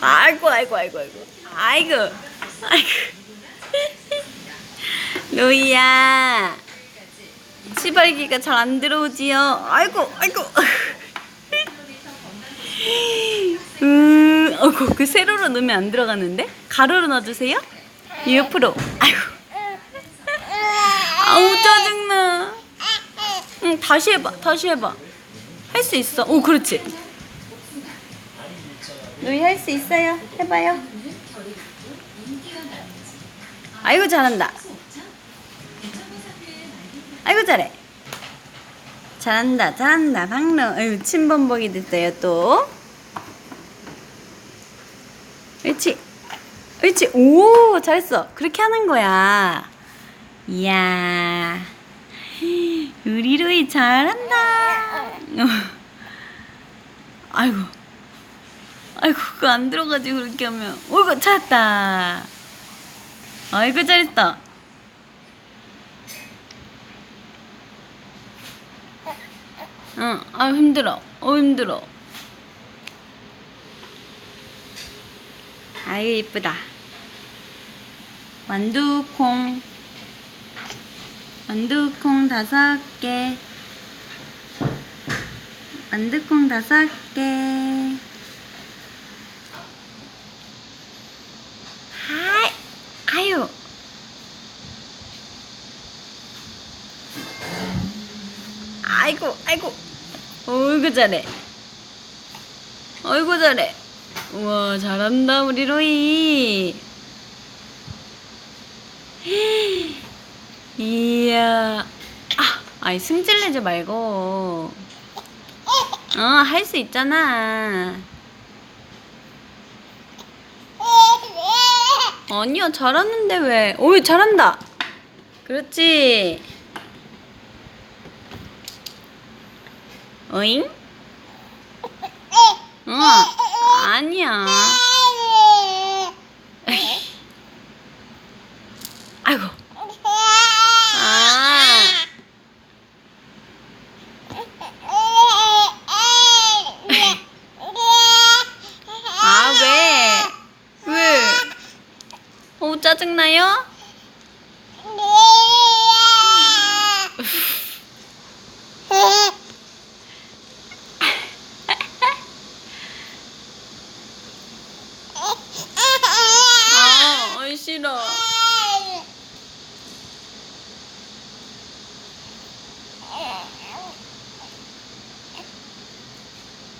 아이고 아이고 아이고 아이고. 아이고 아이고. 로이야 시발기가 잘 안 들어오지요? 아이고 아이고. 음 어구 그 세로로 넣으면 안 들어가는데? 가로로 넣어주세요. 옆으로. 아이고. 아우 짜증나. 응 다시 해봐 다시 해봐. 할 수 있어. 오 그렇지 로이 할 수 있어요. 해봐요. 아이고 잘한다. 아이고 잘해. 잘한다 잘한다. 박로 아유 침범벅이 됐어요 또. 옳지. 옳지. 오 잘했어. 그렇게 하는 거야. 이야. 우리 로이 잘한다. 어. 아이고 아이고 그거 안 들어가지고 그렇게 하면 어이구 찾았다 아이고 잘했다 응, 아 힘들어. 어 힘들어. 아유 이쁘다. 완두콩. 완두콩 다섯 개. 완두콩 다섯 개. 하이, 아유. 아이고, 아이고. 어이구 잘해. 어이구 잘해. 우와 잘한다 우리 로이. 이야. 아, 아이 승질내지 말고. 어, 할 수 있잖아. 아니야, 잘하는데 왜? 오, 잘한다. 그렇지. 어잉? 어, 아니야. 아이고. 아, 아, 왜? 왜? 어, 짜증나요? 아, 어이, 싫어.